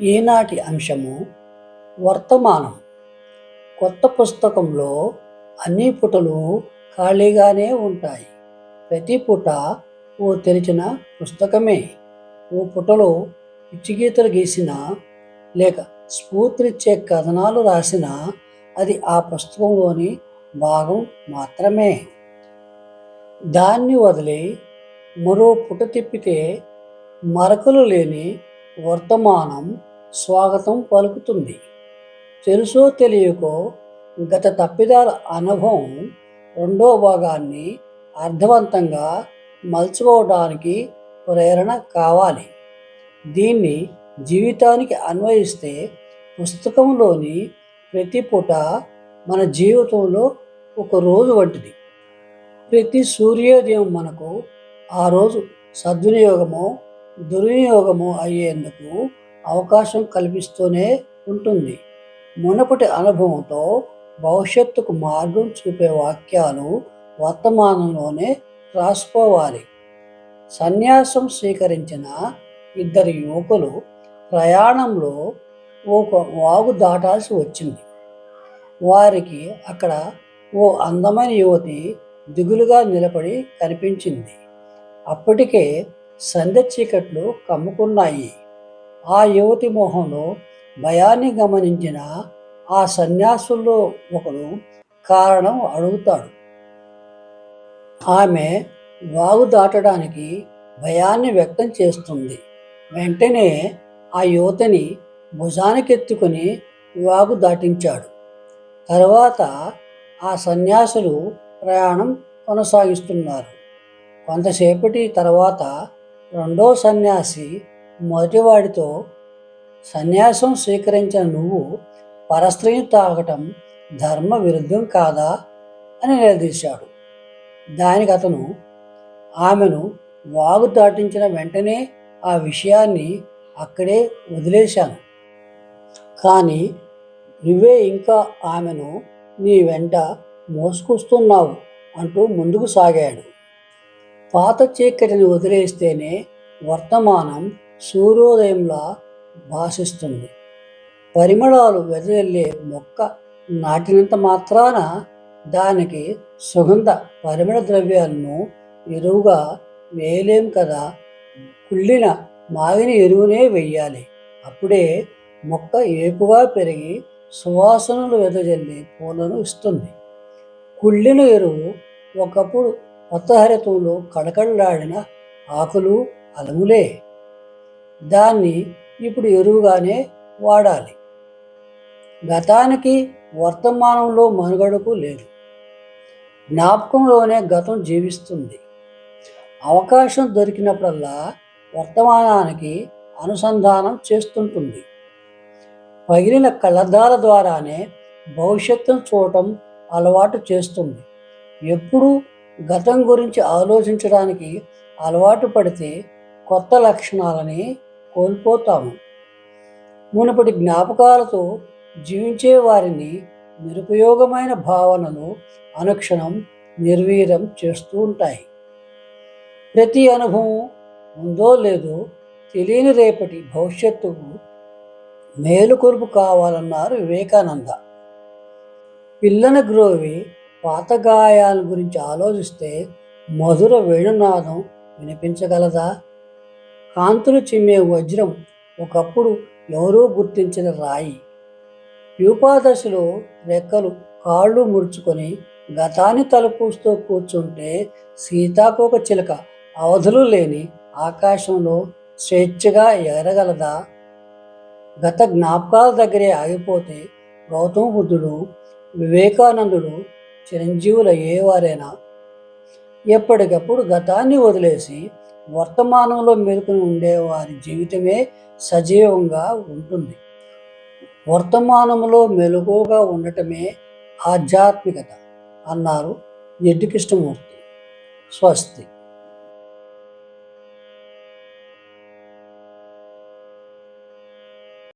ఈనాటి అంశము వర్తమానం. కొత్త పుస్తకంలో అన్ని పుటలు ఖాళీగానే ఉంటాయి. ప్రతి పుట ఓ తెరిచిన పుస్తకమే. ఓ పుటలో పిచ్చిగీతలు గీసిన లేక స్ఫూర్తినిచ్చే కథనాలు రాసిన అది ఆ పుస్తకంలోని భాగం మాత్రమే. దాన్ని వదిలి మరో పుట తిప్పితే మరకలు లేని వర్తమానం స్వాగతం పలుకుతుంది. తెలుసో తెలియకో గత తప్పిదాల అనుభవం రెండో భాగాన్ని అర్థవంతంగా మలుచుకోవడానికి ప్రేరణ కావాలి. దీన్ని జీవితానికి అన్వయిస్తే పుస్తకంలోని ప్రతి పూట మన జీవితంలో ఒక రోజు వంటిది. ప్రతి సూర్యోదయం మనకు ఆ రోజు సద్వినియోగము దుర్వినియోగము అయ్యేందుకు అవకాశం కల్పిస్తూనే ఉంటుంది. మునపటి అనుభవంతో భవిష్యత్తుకు మార్గం చూపే వాక్యాలు వర్తమానంలోనే రాసుకోవాలి. సన్యాసం స్వీకరించిన ఇద్దరు యువకులు ప్రయాణంలో ఒక వాగు దాటాల్సి వచ్చింది. వారికి అక్కడ ఓ అందమైన యువతి దిగులుగా నిలబడి కనిపించింది. అప్పటికే సంధ్య చీకట్లు కమ్ముకున్నాయి. ఆ యువతి మొహంలో భయాన్ని గమనించిన ఆ సన్యాసుల్లో ఒకడు కారణం అడుగుతాడు. ఆమె వాగు దాటడానికి భయాన్ని వ్యక్తం చేస్తుంది. వెంటనే ఆ యువతిని భుజానికెత్తుకుని వాగు దాటించాడు. తర్వాత ఆ సన్యాసులు ప్రయాణం కొనసాగిస్తున్నారు. కొంతసేపటి తర్వాత రెండో సన్యాసి మొదటివాడితో సన్యాసం స్వీకరించిన నువ్వు పరస్త్రీని తాగటం ధర్మ విరుద్ధం కాదా అని నిలదీశాడు. దానికి అతను ఆమెను వాగు దాటించిన వెంటనే ఆ విషయాన్ని అక్కడే వదిలేశాను. కానీ నువ్వే ఇంకా ఆమెను నీ వెంట మోసుకొస్తున్నావు అంటూ ముందుకు సాగాడు. పాత చీకటిని వదిలేస్తేనే వర్తమానం సూర్యోదయంలా భాషిస్తుంది. పరిమళాలు వెదజల్లే మొక్క నాటినంత మాత్రాన దానికి సుగంధ పరిమళ ద్రవ్యాలను ఎరువుగా వేయలేం కదా. కుళ్ళిన మాగిన ఎరువునే వెయ్యాలి. అప్పుడే మొక్క ఏపుగా పెరిగి సువాసనలు వెదజల్లి పూలను ఇస్తుంది. కుళ్ళిన ఎరువు ఒకప్పుడు కొత్తహరితంలో కడకడలాడిన ఆకులు అలములే. దాన్ని ఇప్పుడు ఎరువుగానే వాడాలి. గతానికి వర్తమానంలో మనుగడకు లేదు. జ్ఞాపకంలోనే గతం జీవిస్తుంది. అవకాశం దొరికినప్పుడల్లా వర్తమానానికి అనుసంధానం చేస్తుంటుంది. పగిలిన కళ్ళద్దాల ద్వారానే భవిష్యత్తును చూడటం అలవాటు చేస్తుంది. ఎప్పుడూ గతం గురించి ఆలోచించడానికి అలవాటు పడితే కొత్త లక్షణాలని కోల్పోతాము. మునుపటి జ్ఞాపకాలతో జీవించే వారిని నిరుపయోగమైన భావనలు అనుక్షణం నిర్వీర్యం చేస్తూ ఉంటాయి. ప్రతి అనుభవం ఉందో లేదో తెలియని రేపటి భవిష్యత్తుకు మేలుకొలుపు కావాలన్నారు వివేకానంద. పిల్లన గ్రోవి పాత గాయాల గురించి ఆలోచిస్తే మధుర వేణునాదం వినిపించగలదా? కాంతులు చిమ్మే వజ్రం ఒకప్పుడు ఎవరో గుర్తించిన రాయి. యూపాదశలో రెక్కలు కాళ్ళు ముడుచుకొని గతాన్ని తలపూస్తూ కూర్చుంటే సీతాకోక చిలక అవధులు లేని ఆకాశంలో స్వేచ్ఛగా ఎగరగలదా? గత జ్ఞాపకాల దగ్గరే ఆగిపోతే గౌతమ బుద్ధుడు వివేకానందుడు చిరంజీవులు అయ్యేవారేనా ఎప్పటికప్పుడు గతాన్ని వదిలేసి వర్తమానంలో మేలుకొని ఉండే వారి జీవితమే సజీవంగా ఉంటుంది. వర్తమానంలో మెలుగుగా ఉండటమే ఆధ్యాత్మికత అన్నారు ఎడ్డుకృష్ణమూర్తి స్వస్తి.